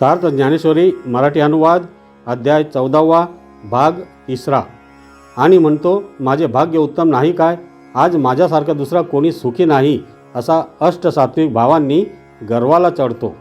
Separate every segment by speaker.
Speaker 1: सार्थ ज्ञानेश्वरी मराठी अनुवाद अध्याय चौदावा भाग तिसरा. आणि म्हणतो माझे भाग्य उत्तम नाही काय? आज माझ्यासारखा दुसरा कोणी सुखी नाही असा अष्टसात्विक भावांनी गर्वाला चढतो.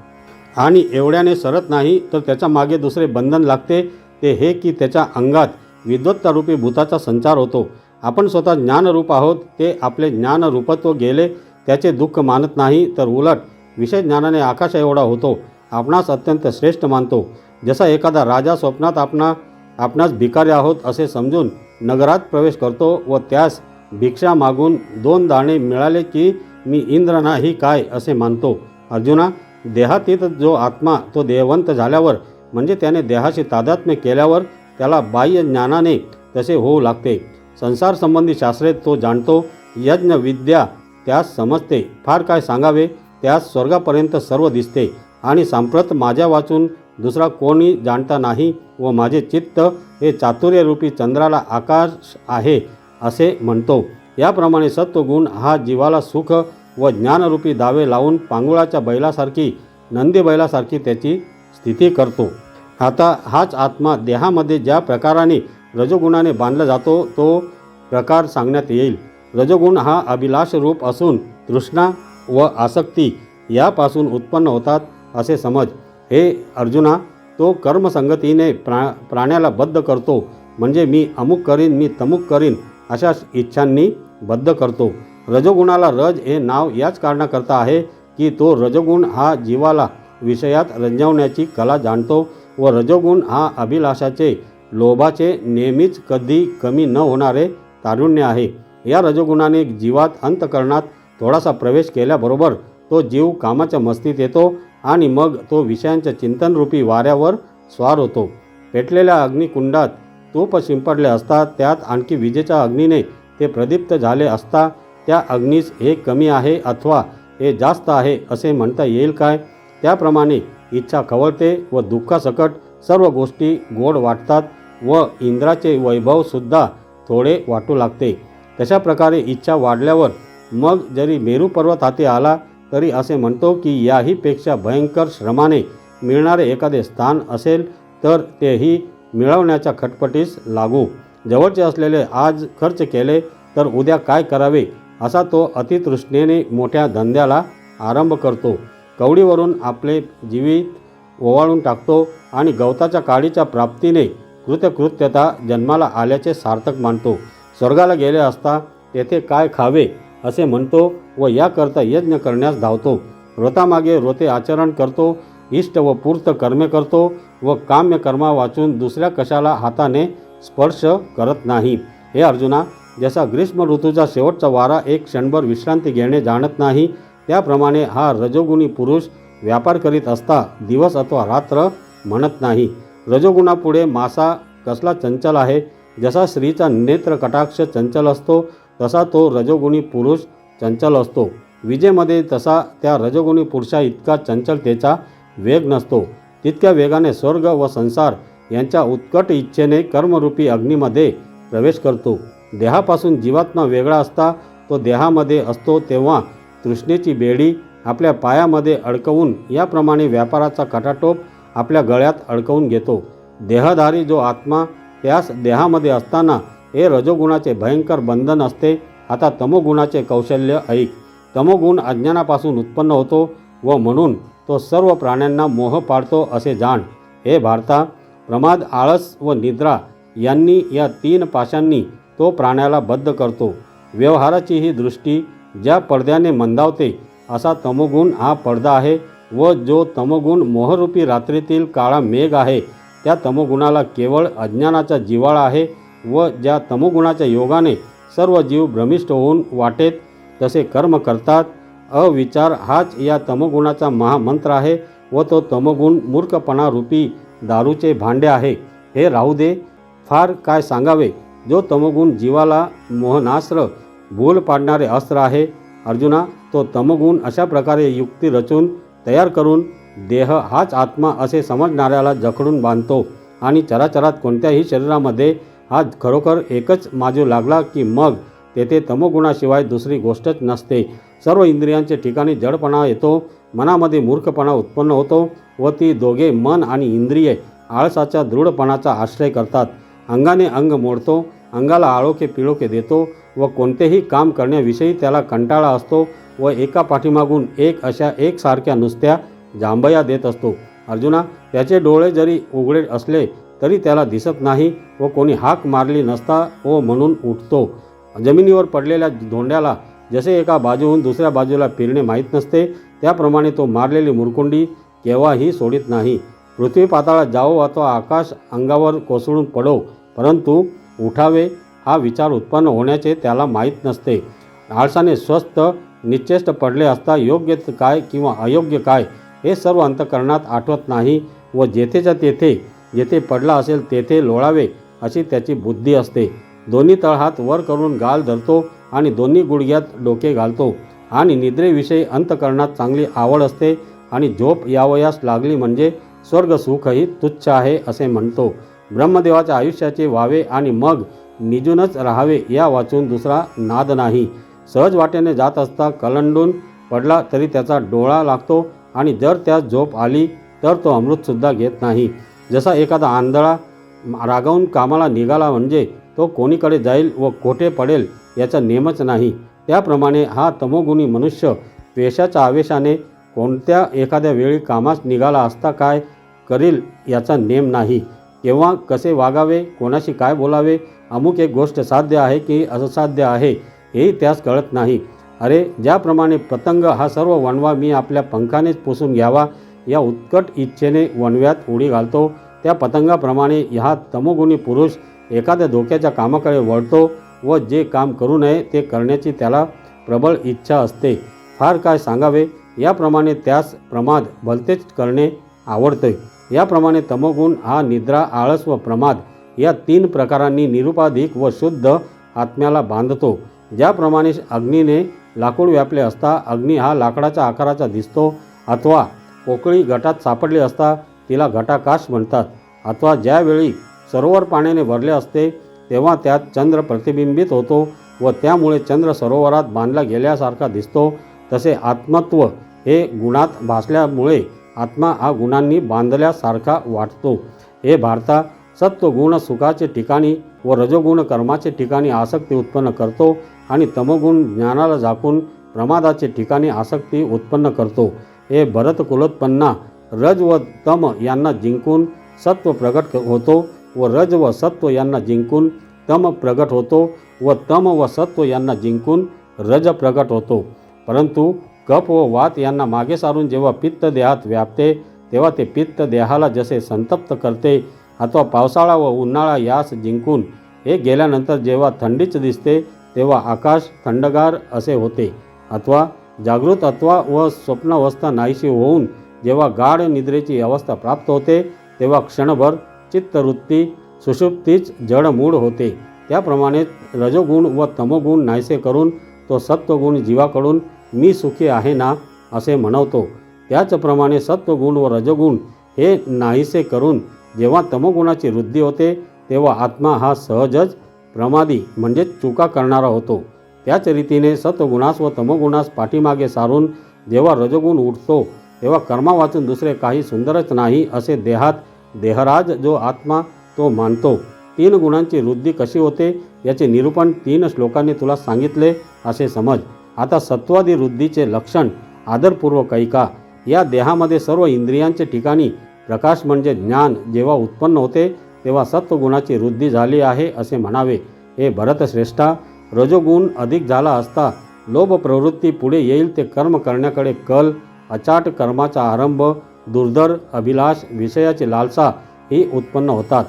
Speaker 1: आणि एवढ्याने सरत नाही तर त्याच्यामागे दुसरे बंधन लागते. ते हे की त्याच्या अंगात विद्वत्तारूपी भूताचा संचार होतो. आपण स्वतः ज्ञानरूप आहोत ते आपले ज्ञानरूपत्व गेले त्याचे दुःख मानत नाही तर उलट विषय ज्ञानाने आकाश एवढा होतो. आपणास अत्यंत श्रेष्ठ मानतो. जसा एखादा राजा स्वप्नात आपणा आपणास भिकारी आहोत असे समजून नगरात प्रवेश करतो व त्यास भिक्षा मागून दोन दाणे मिळाले की मी इंद्र नाही काय असे मानतो. अर्जुना देहातीत जो आत्मा तो देहवंत झाल्यावर म्हणजे त्याने देहाशी तादात्म्य केल्यावर त्याला बाह्य ज्ञानाने तसे होऊ लागते. संसार संबंधी शास्त्रे तो जाणतो. यज्ञ विद्या त्यास समजते. फार काय सांगावे त्यास स्वर्गापर्यंत सर्व दिसते. आणि सांप्रत माझ्या वाचून दुसरा कोणी जाणता नाही व माझे चित्त हे चातुर्यरूपी चंद्राला आकाश आहे असे म्हणतो. याप्रमाणे सत्वगुण हा जीवाला सुख व ज्ञानरूपी दावे लावून पांगुळाच्या बैलासारखी नंदी बैलासारखी त्याची स्थिती करतो. आता हाच आत्मा देहामध्ये ज्या प्रकाराने रजोगुणाने बांधला जातो तो प्रकार सांगण्यात येईल. रजोगुण हा अभिलाष रूप असून तृष्णा व आसक्ती यापासून उत्पन्न होतात. असे समज. हे अर्जुना तो कर्मसंगतीने प्रा प्राण्याला बद्ध करतो. म्हणजे मी अमुक करीन मी तमुक करीन अशा इच्छांनी बद्ध करतो. रजोगुणाला रज हे नाव याच कारणाकरता आहे की तो रजोगुण हा जीवाला विषयात रंजवण्याची कला जाणतो व रजोगुण हा अभिलाषाचे लोभाचे नेहमीच कधी कमी न होणारे तारुण्य आहे. या रजोगुणाने जीवात अंतकरणात थोडासा प्रवेश केल्याबरोबर तो जीव कामाच्या मस्तीत येतो आणि मग तो विषयांच्या चिंतनरूपी वाऱ्यावर स्वार होतो. पेटलेल्या अग्निकुंडात तूप शिंपडले असता त्यात आणखी विजेच्या अग्नीने ते प्रदीप्त झाले असता त्या अग्नीस हे कमी आहे अथवा हे जास्त आहे असे म्हणता येईल काय? त्याप्रमाणे इच्छा खवळते व दुःखासकट सर्व गोष्टी गोड वाटतात व इंद्राचे वैभवसुद्धा थोडे वाटू लागते. तशा प्रकारे इच्छा वाढल्यावर मग जरी मेरू पर्वत हाती आला तरी असे म्हणतो की याहीपेक्षा भयंकर श्रमाने मिळणारे एखादे स्थान असेल तर तेही मिळवण्याच्या खटपटीस लागू. जवळचे असलेले आज खर्च केले तर उद्या काय करावे असा तो अतितृष्णेने मोठ्या धंद्याला आरंभ करतो. कवडीवरून आपले जीवित ओवाळून टाकतो आणि गवताच्या काडीच्या प्राप्तीने कृतकृत्यता जन्माला आल्याचे सार्थक मानतो. स्वर्गाला गेले असता तेथे काय खावे? असे म्हणतो व याकरता यज्ञ करण्यास धावतो. व्रतामागे व्रते आचरण करतो इष्ट व पूर्त कर्मे करतो व काम्य कर्मा वाचून दुसऱ्या कशाला हाताने स्पर्श करत नाही. हे अर्जुना जसा ग्रीष्म ऋतूचा शेवटचा वारा एक क्षणभर विश्रांती घेणे जाणत नाही त्याप्रमाणे हा रजोगुणी पुरुष व्यापार करीत असता दिवस अथवा रात्र म्हणत नाही. रजोगुणापुढे मासा कसला चंचल आहे? जसा स्त्रीचा नेत्र कटाक्ष चंचल असतो तसा तो रजोगुणी पुरुष चंचल असतो. विजेमध्ये तसा त्या रजोगुणी पुरुषा इतका चंचलतेचा वेग नसतो. तितक्या वेगाने स्वर्ग व संसार यांच्या उत्कट इच्छेने कर्मरूपी अग्नीमध्ये प्रवेश करतो. देहापासून जीवात्मा वेगळा असता तो देहामध्ये असतो तेव्हा तृष्णेची बेडी आपल्या पायामध्ये अडकवून याप्रमाणे व्यापाराचा कटाटोप आपल्या गळ्यात अडकवून घेतो. देहधारी जो आत्मा त्यास देहामध्ये असताना हे रजोगुणाचे भयंकर बंधन असते. आता तमोगुणाचे कौशल्य ऐक. तमोगुण अज्ञानापासून उत्पन्न होतो व म्हणून तो सर्व प्राण्यांना मोह पाडतो असे जाण. हे भारता प्रमाद आळस व निद्रा यांनी या तीन पाशांनी तो प्राण्याला बद्ध करतो. व्यवहाराची ही दृष्टी ज्या पडद्याने मंदावते असा तमोगुण हा पडदा आहे व जो तमोगुण मोहरूपी रात्रीतील काळा मेघ आहे त्या तमोगुणाला केवळ अज्ञानाचा जिवाळा आहे व ज्या तमोगुणाच्या योगाने सर्व जीव भ्रमिष्ट होऊन वाटेत तसे कर्म करतात. अविचार हाच या तमोगुणाचा महामंत्र आहे व तो तमोगुण मूर्खपणा रूपी दारूचे भांडे आहे. हे राहू दे. फार काय सांगावे? जो तमोगुण जीवाला मोहनास्त्र भूल पाडणारे अस्त्र आहे अर्जुना तो तमोगुण अशा प्रकारे युक्ती रचून तयार करून देह हाच आत्मा असे समजणाऱ्याला जखडून बांधतो आणि चराचरात कोणत्याही शरीरामध्ये हा खरोखर एकच माजू लागला की मग तेथे तमोगुणाशिवाय दुसरी गोष्टच नसते. सर्व इंद्रियांचे ठिकाणी जडपणा येतो मनामध्ये मूर्खपणा उत्पन्न होतो व ती दोघे मन आणि इंद्रिये आळसाच्या दृढपणाचा आश्रय करतात. अंगाने अंग मोडतो अंगाला आळोखे पिळोखे देतो व कोणतेही काम करण्याविषयी त्याला कंटाळा असतो व एका पाठीमागून एक अशा एकसारख्या नुसत्या जांभया देत असतो. अर्जुना त्याचे डोळे जरी उघडे असले तरी त्याला दिसत नाही व कोणी हाक मारली नसता व म्हणून उठतो. जमिनीवर पडलेल्या धोंड्याला जसे एका बाजूहून दुसऱ्या बाजूला फिरणे माहीत नसते त्याप्रमाणे तो मारलेली मुरकुंडी केव्हाही सोडित नाही. पृथ्वी पाताळात जावो अथवा आकाश अंगावर कोसळून पडो परंतु उठावे हा विचार उत्पन्न होण्याचे त्याला माहीत नसते. आळसाने स्वस्थ निश्चेष्ट पडले असता योग्य काय किंवा अयोग्य काय हे सर्व अंतकरणात आठवत नाही व जेथेच्या तेथे जेथे पडला असेल तेथे लोळावे अशी त्याची बुद्धी असते. दोन्ही तळहात वर करून गाल धरतो आणि दोन्ही गुडघ्यात डोके घालतो. आणि निद्रेविषयी अंतकरणात चांगली आवड असते आणि झोप यावयास लागली म्हणजे स्वर्ग सुखही तुच्छ आहे असे म्हणतो. ब्रह्मदेवाच्या आयुष्याचे व्हावे आणि मग निजूनच राहावे या वाचून दुसरा नाद नाही. सहज वाटेने जात असता कलंडून पडला तरी त्याचा डोळा लागतो आणि जर त्यास झोप आली तर तो अमृतसुद्धा घेत नाही. जसा एखादा आंधळा रागावून कामाला निघाला म्हणजे तो कोणीकडे जाईल व कोठे पडेल याचा नेमच नाही. त्याप्रमाणे हा तमोगुणी मनुष्य पेशाच्या आवेशाने कोणत्या एखाद्या वेळी कामास निघाला असता काय करील याचा नेम नाही. केव्हा कसे वागावे कोणाशी काय बोलावे अमुक एक गोष्ट साध्य आहे की असाध्य आहे हेही त्यास कळत नाही. अरे ज्याप्रमाणे पतंग हा सर्व वणवा मी आपल्या पंखानेच पुसून घ्यावा या उत्कट इच्छेने वणव्यात उडी घालतो. त्या पतंगाप्रमाणे ह्या तमोगुणी पुरुष एखाद्या धोक्याच्या कामाकडे वळतो व जे काम करू नये ते करण्याची त्याला प्रबळ इच्छा असते. फार काय सांगावे? याप्रमाणे त्यास प्रमाद भलतेच करणे आवडते. याप्रमाणे तमोगुण हा निद्रा आळस व प्रमाद या तीन प्रकारांनी निरुपाधिक व शुद्ध आत्म्याला बांधतो. ज्याप्रमाणे अग्नीने लाकूड व्यापले असता अग्नी हा लाकडाच्या आकाराचा दिसतो अथवा पोकळी गटात सापडली असता तिला घटाकाश म्हणतात. अथवा ज्यावेळी सरोवर पाण्याने भरले असते तेव्हा त्यात चंद्र प्रतिबिंबित होतो व त्यामुळे चंद्र सरोवरात बांधला गेल्यासारखा दिसतो. तसे आत्मत्व हे गुणात भासल्यामुळे आत्मा हा गुणांनी बांधल्यासारखा वाटतो. हे भारता सत्वगुण सुखाचे ठिकाणी व रजोगुण कर्माचे ठिकाणी आसक्ती उत्पन्न करतो आणि तमगुण ज्ञानाला झाकून प्रमादाचे ठिकाणी आसक्ती उत्पन्न करतो. हे भरत कुलोत्पन्ना रज व तम यांना जिंकून सत्व प्रगट होतो व रज व सत्व यांना जिंकून तम प्रगट होतो व तम व सत्व यांना जिंकून रज प्रगट होतो. परंतु कप व वात यांना मागे सारून जेव्हा पित्त देहात व्यापते तेव्हा ते पित्त देहाला जसे संतप्त करते अथवा पावसाळा व उन्हाळा यास जिंकून हे गेल्यानंतर जेव्हा थंडीच दिसते तेव्हा आकाश थंडगार असे होते अथवा जागृत अथवा व स्वप्नावस्था नाहीशी होऊन जेव्हा गाढ निद्रेची अवस्था प्राप्त होते तेव्हा क्षणभर चित्तवृत्ती सुषुप्तीच जडमूळ होते. त्याप्रमाणे रजोगुण व तमोगुण नाहीसे करून तो सत्वगुण जीवाकडून मी सुखी आहे ना असे म्हणवतो. त्याचप्रमाणे सत्वगुण व रजोगुण हे नाहीसे करून जेव्हा तमोगुणाची वृद्धी होते तेव्हा आत्मा हा सहजच प्रमादी म्हणजेच चुका करणारा होतो. त्याच रीतीने सत्वगुणास व तमोगुणास पाठीमागे सारून जेव्हा रजगुण उठतो तेव्हा कर्मा वाचून दुसरे काही सुंदरच नाही असे देहात देहराज जो आत्मा तो मानतो. तीन गुणांची वृद्धी कशी होते याचे निरूपण तीन श्लोकांनी तुला सांगितले असे समज. आता सत्वादी वृद्धीचे लक्षण आदरपूर्वक ऐका. या देहामध्ये सर्व इंद्रियांचे ठिकाणी प्रकाश म्हणजे ज्ञान जेव्हा उत्पन्न होते तेव्हा सत्वगुणाची वृद्धी झाली आहे असे म्हणावे. हे भरतश्रेष्ठा रजोगुण अधिक झाला असता लोभ प्रवृत्ती पुढे येईल ते कर्म करण्याकडे कल अचाट कर्माचा आरंभ दुर्धर अभिलाष विषयाची लालसा ही उत्पन्न होतात.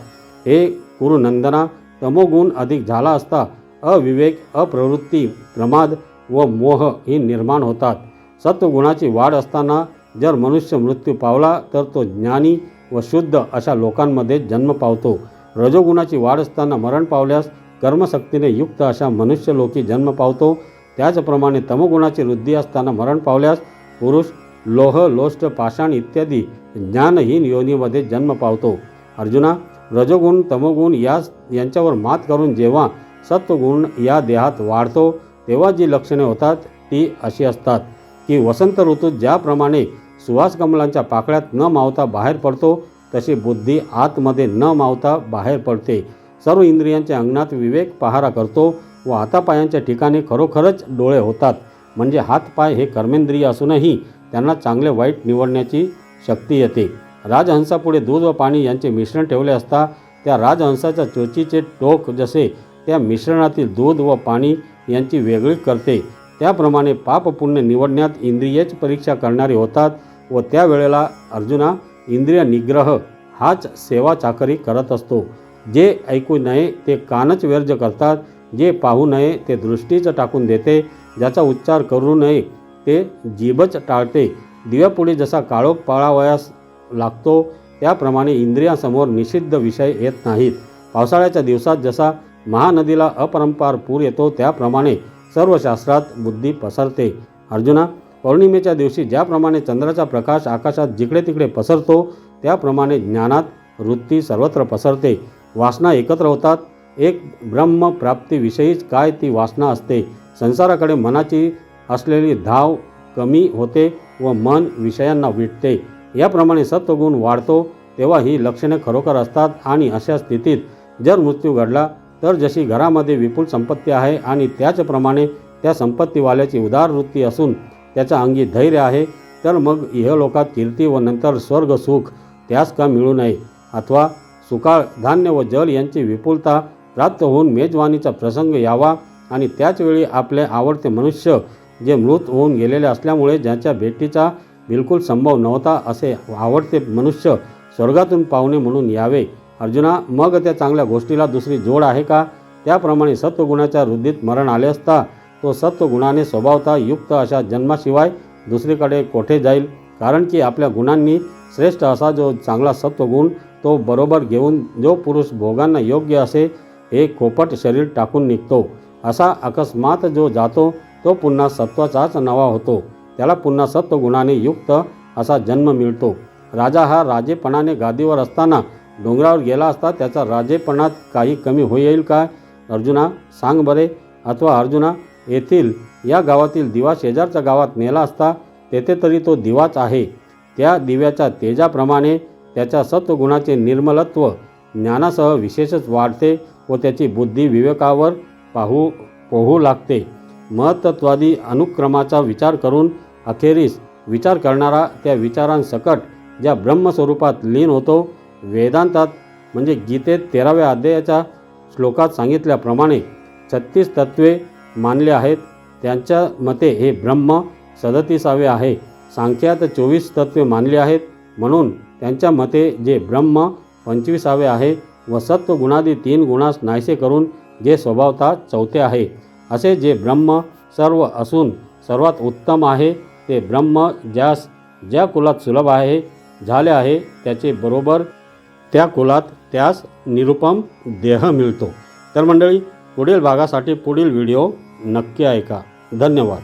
Speaker 1: हे कुरुनंदना तमोगुण अधिक झाला असता अविवेक अप्रवृत्ती प्रमाद व मोह ही निर्माण होतात. सत्वगुणाची वाढ असताना जर मनुष्य मृत्यू पावला तर तो ज्ञानी व शुद्ध अशा लोकांमध्ये जन्म पावतो. रजोगुणाची वाढ असताना मरण पावल्यास कर्मशक्तीने युक्त अशा मनुष्यलोकी जन्म पावतो. त्याचप्रमाणे तमोगुणाची वृद्धी असताना मरण पावल्यास पुरुष लोह लोष्ट पाषाण इत्यादी ज्ञानहीन योनीमध्ये जन्म पावतो. अर्जुना रजोगुण तमोगुण यास यांच्यावर मात करून जेव्हा सत्वगुण या देहात वाढतो तेव्हा जी लक्षणे होतात ती अशी असतात की वसंत ऋतूत ज्याप्रमाणे सुवास कमलांच्या पाकळ्यात न मावता बाहेर पडतो तशी बुद्धी आतमध्ये न मावता बाहेर पडते. सर्व इंद्रियांच्या अंगणात विवेक पहारा करतो व हातापायांच्या ठिकाणी खरोखरच डोळे होतात. म्हणजे हातपाय हे कर्मेंद्रिय असूनही त्यांना चांगले वाईट निवडण्याची शक्ती येते. राजहंसापुढे दूध व पाणी यांचे मिश्रण ठेवले असता त्या राजहंसाच्या चोचीचे टोक जसे त्या मिश्रणातील दूध व पाणी यांची वेगळी करते. त्याप्रमाणे पापपुण्य निवडण्यात इंद्रियच परीक्षा करणारे होतात व त्यावेळेला अर्जुना इंद्रिय निग्रह हाच सेवा चाकरी करत असतो. जे ऐकू नये ते कानच व्यर्ज करतात जे पाहू नये ते दृष्टीच टाकून देते ज्याचा उच्चार करू नये ते जीभच टाळते. दिव्यापुढे जसा काळोख पाळावयास लागतो त्याप्रमाणे इंद्रियासमोर निषिद्ध विषय येत नाहीत. पावसाळ्याच्या दिवसात जसा महानदीला अपरंपार पूर येतो त्याप्रमाणे सर्व शास्त्रात बुद्धी पसरते. अर्जुना पौर्णिमेच्या दिवशी ज्याप्रमाणे चंद्राचा प्रकाश आकाशात जिकडे तिकडे पसरतो त्याप्रमाणे ज्ञानात वृत्ती सर्वत्र पसरते. वासना एकत्र होतात. एक ब्रह्मप्राप्तीविषयीच काय ती वासना असते? संसाराकडे मनाची असलेली धाव कमी होते व मन विषयांना विटते. याप्रमाणे सत्वगुण वाढतो तेव्हा ही लक्षणे खरोखर असतात आणि अशा स्थितीत जर मृत्यू घडला तर जशी घरामध्ये विपुल संपत्ती आहे आणि त्याचप्रमाणे त्या संपत्तीवाल्याची उदार वृत्ती असून त्याच्या अंगी धैर्य आहे तर मग इहलोकात कीर्ती व नंतर स्वर्ग सुख त्यास का मिळू नये? अथवा सुकाळ धान्य व जल यांची विपुलता प्राप्त होऊन मेजवानीचा प्रसंग यावा आणि त्याचवेळी आपले आवडते मनुष्य जे मृत होऊन गेलेले असल्यामुळे ज्याच्या भेटीचा बिलकुल संभव नव्हता असे आवडते मनुष्य स्वर्गातून पाहुणे म्हणून यावे. अर्जुना मग त्या चांगल्या गोष्टीला दुसरी जोड आहे का? त्याप्रमाणे सत्वगुणाच्या वृद्धीत मरण आले असता तो सत्वगुणाने स्वभावता युक्त अशा जन्माशिवाय दुसरीकडे कोठे जाईल? कारण की आपल्या गुणांनी श्रेष्ठ असा जो चांगला सत्वगुण तो बरोबर घेऊन जो पुरुष भोगांना योग्य असे हे खोपट शरीर टाकून निघतो असा अकस्मात जो जातो तो पुन्हा सत्वाचाच नवा होतो. त्याला पुन्हा सत्वगुणाने युक्त असा जन्म मिळतो. राजा हा राजेपणाने गादीवर असताना डोंगरावर गेला असता त्याचा राजेपणात काही कमी होईल काय अर्जुना सांग बरे. अथवा अर्जुना येथील या गावातील दिवा शेजारच्या गावात नेला असता तेथे तरी तो दिवाच आहे. त्या दिव्याच्या तेजाप्रमाणे त्याच्या सत्वगुणाचे निर्मलत्व ज्ञानासह विशेषच वाढते व त्याची बुद्धी विवेकावर पाहू पोहू लागते. महत्त्वादी अनुक्रमाचा विचार करून अखेरीस विचार करणारा त्या विचारांसकट ज्या ब्रह्मस्वरूपात लीन होतो वेदांतात म्हणजे गीतेत तेराव्या अध्यायाच्या श्लोकात सांगितल्याप्रमाणे छत्तीस तत्वे मानले आहेत. त्यांच्या मते हे ब्रह्म सदतीसावे आहे. सांख्यात चोवीस तत्वे मानली आहेत. म्हणून त्यांच्या मते जे ब्रह्म पंचवीसावे आहे व सत्व गुणादी तीन गुणास नाहीसे करून जे स्वभावता चौथे आहे. असे जे ब्रह्म सर्व असून सर्वात उत्तम आहे ते ब्रह्म ज्यास ज्या कुलात सुलभ आहे झाले आहे त्याचे बरोबर त्या कुलात त्यास निरुपम देह मिळतो. तर मंडळी पुढील भागासाठी पुढील व्हिडिओ नक्की ऐका. धन्यवाद.